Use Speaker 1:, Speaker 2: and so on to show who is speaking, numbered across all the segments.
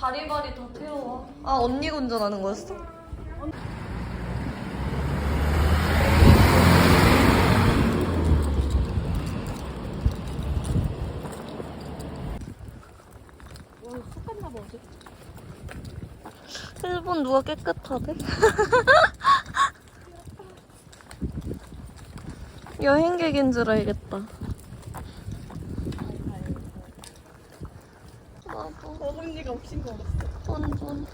Speaker 1: 바리바리 다 태워와. 아 언니가 운전하는 거였어? 일본 누가 깨끗하대? 여행객인 줄 알겠다. 나도
Speaker 2: 어머니가 없인 거 알았어.
Speaker 1: 완전.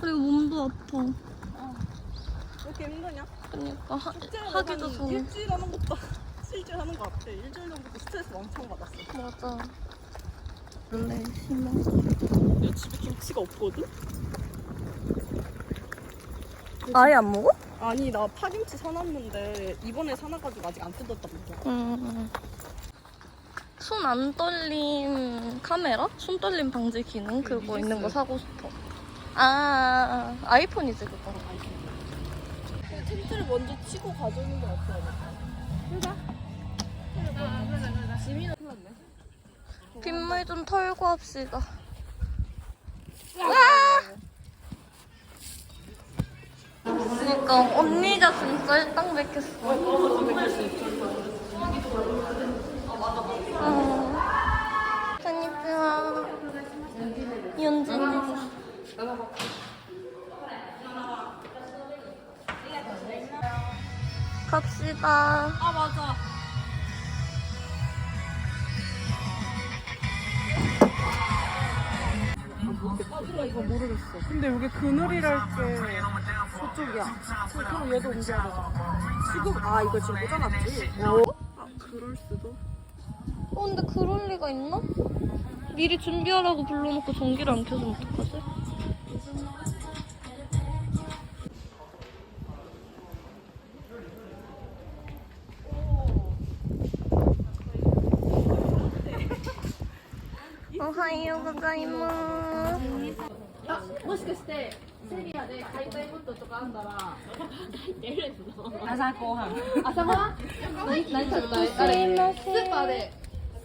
Speaker 1: 그리고 몸도 아파.
Speaker 2: 왜 이렇게 힘드냐?
Speaker 1: 그러니까 하, 하기도 한좀
Speaker 2: 일주일 하는 것도 일주일 하는 거 같아. 일주일 정도 스트레스 엄청 받았어.
Speaker 1: 맞아. 원래 심한.
Speaker 2: 내 집에 김치가 없거든?
Speaker 1: 아예 안 먹어?
Speaker 2: 아니 나 파김치 사놨는데 이번에 사놔가지고 아직 안 뜯었단 말이야.
Speaker 1: 음. 손 안 떨림 카메라? 손 떨림 방지 기능 그거 있는 거 사고 싶어. 아 아이폰이지 그거.
Speaker 2: 텐트를 먼저 치고 가져오는 게 어때요? 그러자. 지민은 흘렀네.
Speaker 1: 빗물 좀 털고 합시다. 그러니까 언니가 진짜 일당 백했어. 갑시다.
Speaker 2: 아 맞아. 아 이거 모르겠어. 근데 여기 그늘이랄 게 저쪽이야. 그럼 얘도 옮겨야. 지금 아 이거 지금 꽂아놨지? 아 그럴 수도.
Speaker 1: 어, 근데 그럴 리가 있나? 미리 준비하라고 불러놓고 전기를 안 켜주면 어떡하지? 오하이오 고자이마스
Speaker 3: もしかしてセリアで買いたいこととかあんだら
Speaker 2: 朝ごはん。
Speaker 3: 朝ごはん何何食べたいあれスーパーで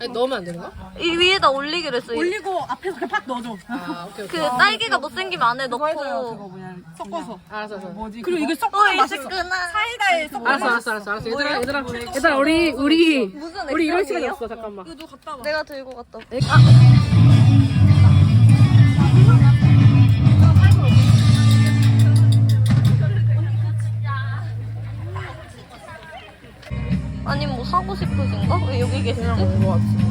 Speaker 4: 아니, 넣으면 안 되는 거야?
Speaker 1: 이 위에다 올리기로 했어 이-
Speaker 2: 올리고 앞에서 그냥 팍 넣어줘.
Speaker 4: 아, 오케이,
Speaker 1: 그
Speaker 4: 오케이.
Speaker 1: 딸기가 못생기면 안에
Speaker 2: 그거 해줘요. 그거
Speaker 1: 넣고
Speaker 2: 그냥 섞어서.
Speaker 4: 알았어, 알았어.
Speaker 2: 뭐지? 그리고 이게
Speaker 1: 어
Speaker 2: 맛있어.
Speaker 1: 이시구나
Speaker 2: 사이다에 섞어.
Speaker 4: 알았어, 알았어, 알았어, 알았어. 얘들아, 얘들아. 얘들아, 우리, 우리,
Speaker 1: 무슨
Speaker 4: 우리 이럴 시간이? 없어, 잠깐만.
Speaker 2: 그거 갖다 봐.
Speaker 1: 내가 들고 갔다 올게. 아 싶으신가? 왜 여기 계시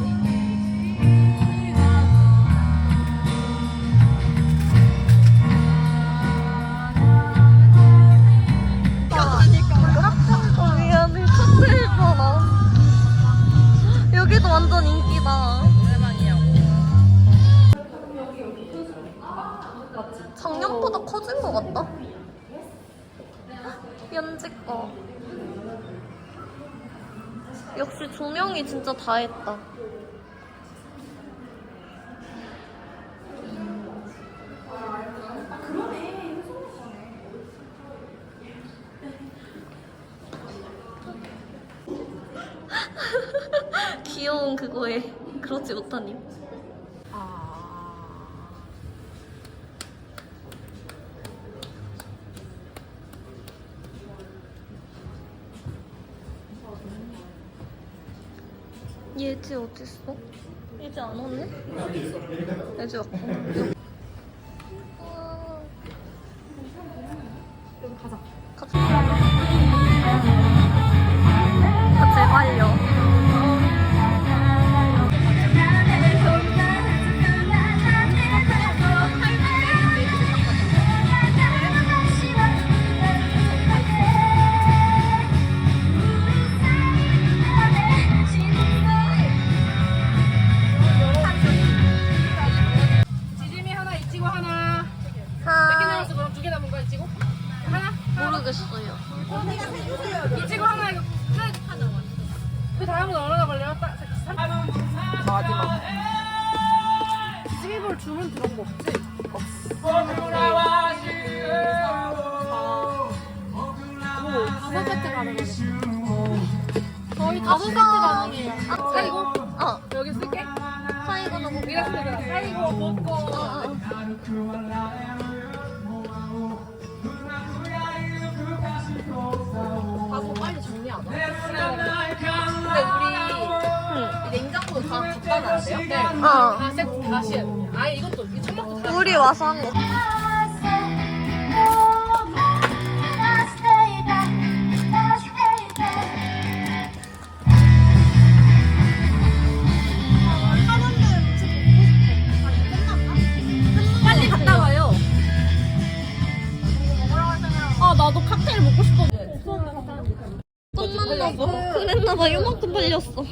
Speaker 1: 조명이 진짜 다 했다. 귀여운 그거에 그렇지 못하니 예지 어딨어? 예지 안 왔네? 예지 왔고
Speaker 2: 스미볼 주문 들어온 거 없지?
Speaker 3: 다섯 세트 가능하네.
Speaker 1: 저희 다섯 세트 가능해요. 아,
Speaker 4: 사이고?
Speaker 1: 어,
Speaker 4: 여기 쓸게
Speaker 1: 뭐
Speaker 4: 이렇게 되잖아 사이고 먹고
Speaker 3: 가서
Speaker 1: 어.
Speaker 4: 다 세트 다시 해야 돼 아예 이것도 이 천막도 다
Speaker 1: 우리 와서 한 거.
Speaker 3: 빨리 갔다 와요. 아 나도 칵테일 먹고 싶어.
Speaker 1: 똥 만나서 그랬나봐. 이만큼 팔렸어.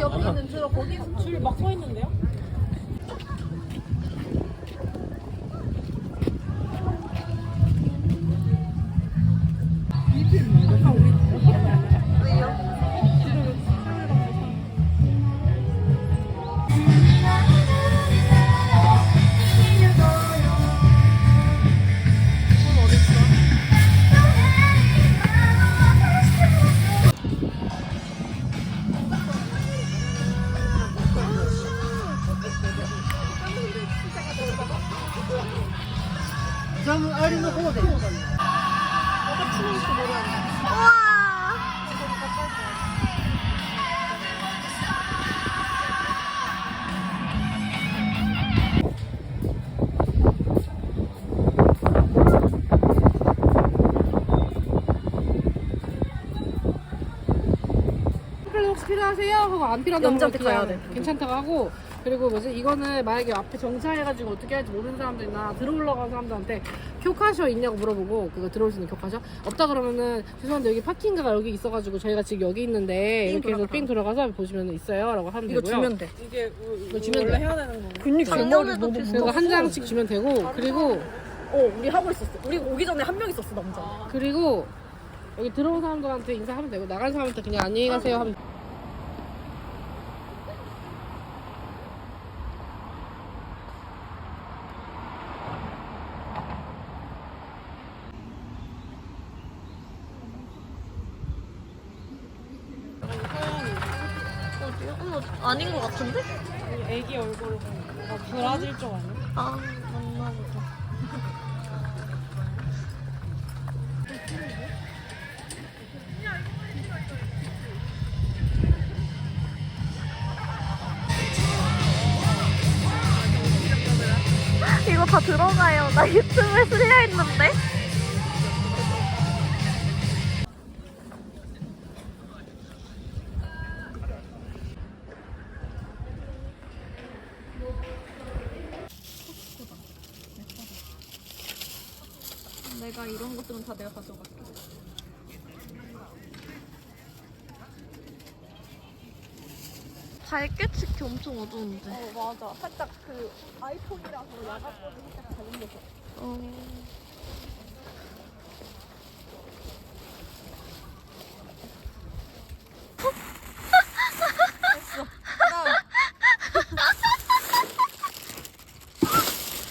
Speaker 2: 여기 있는 줄 거기 줄막 서 있는데요?
Speaker 4: 그러면 어린이 호대
Speaker 1: 우와.
Speaker 4: 스프레 혹시 필요하세요? 하고 안 필요하다고
Speaker 2: 염자한테
Speaker 4: 그냥
Speaker 2: 가야 돼.
Speaker 4: 괜찮다고 하고 그리고 뭐지 이거는 만약에 앞에 정차해가지고 어떻게 할지 모르는 사람들이나 들어올라간 사람들한테 교카셔 있냐고 물어보고 그거 들어올 수 있는 교카셔 없다 그러면은 죄송한데 여기 파킹가가 여기 있어가지고 저희가 지금 여기 있는데 이렇게 해서 삥 들어가서 보시면 있어요 라고 하면
Speaker 2: 이거
Speaker 4: 되고요
Speaker 2: 주면 돼. 이게
Speaker 4: 이거 주면
Speaker 2: 원래
Speaker 4: 돼.
Speaker 2: 해야 되는 거. 근육
Speaker 1: 작년에도 비슷.
Speaker 4: 그리고 한 장씩 주면 되고 그리고
Speaker 2: 어, 우리 하고 있었어. 우리 오기 전에 한 명 있었어, 남자.
Speaker 4: 그리고 여기 들어온 사람들한테 인사하면 되고 나간 사람한테 그냥 안녕히 가세요 하면
Speaker 1: 어디야? 어머, 아닌 것 같은데?
Speaker 2: 애기 얼굴을 보니까 아, 브라질 쪽 아니야?
Speaker 1: 아, 맞나 보다. 이거 다 들어가요. 나 유튜브에 쓸려 있는데.
Speaker 3: 내가 이런 것들은 다 내가 가져갈게.
Speaker 1: 밝게 찍기 엄청 어두운데.
Speaker 2: 어, 맞아. 살짝 그 아이폰이라서 야간보다 살짝 다른 거
Speaker 1: 어.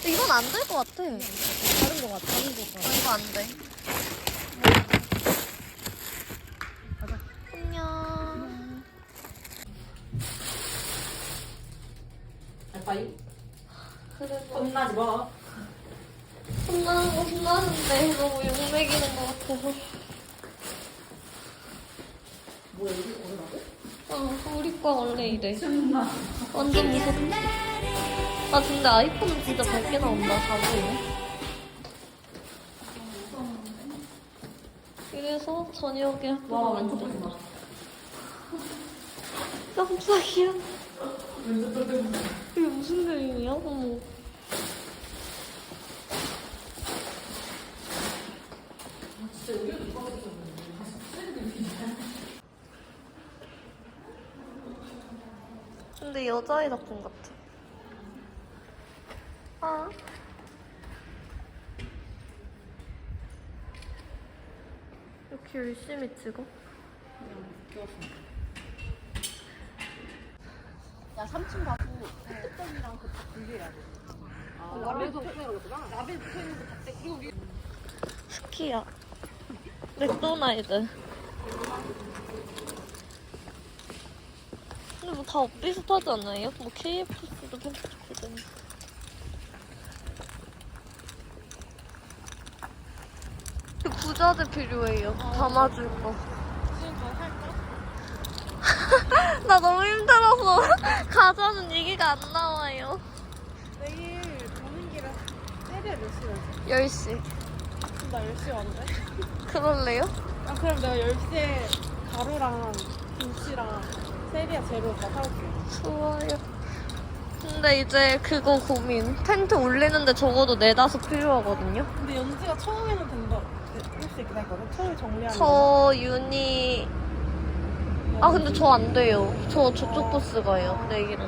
Speaker 1: 이건 안 될 것 같아. 다른 것 같아. 다른 것 같아. 어, 이거 안 돼. 안녕. 그래도
Speaker 2: 혼나지 마.
Speaker 1: 혼나는 거 혼나는데 너무 욕먹이는 것 같아서. 뭐야, 우리 오라고? 어, 우리 과 원래 이래. 완전 무섭지. 아, 근데 아이폰은 진짜 밝게 나온다, 자세 히. 그래서 저녁에 학교 가는데. 깜짝이야. 이게 무슨 그림이야? 어머. 근데 여자애 작품 같아. 아. 이렇게 열심히 찍어?
Speaker 3: 야 3층 가고 스티커이랑 그다 분리해야 돼.
Speaker 4: 아, 붙어있는. 그리고 위에
Speaker 1: 스키야. 맥도날드. 근데 뭐 다 비슷하지 않아요? 뭐 KFC도 펜트초코든. 부자재 필요해요. 담아줄 거. 나 너무 힘들어서 가자는 얘기가 안 나와요.
Speaker 2: 내일 가는 길에 세리야 몇 시에
Speaker 1: 10시.
Speaker 2: 나 10시에 왔는데?
Speaker 1: 그럴래요?
Speaker 2: 아 그럼 내가 10시에 가루랑 김치랑 세리야 재료 다 사올게
Speaker 1: 좋아요. 근데 이제 그거 고민. 텐트 올리는데 적어도 네다섯 필요하거든요.
Speaker 2: 근데 연지가 처음에는 된다 할수 있긴 했거든 처음에 정리하는
Speaker 1: 저 윤이 아 근데 저 안 돼요. 저 저쪽 버스 가요. 내일은.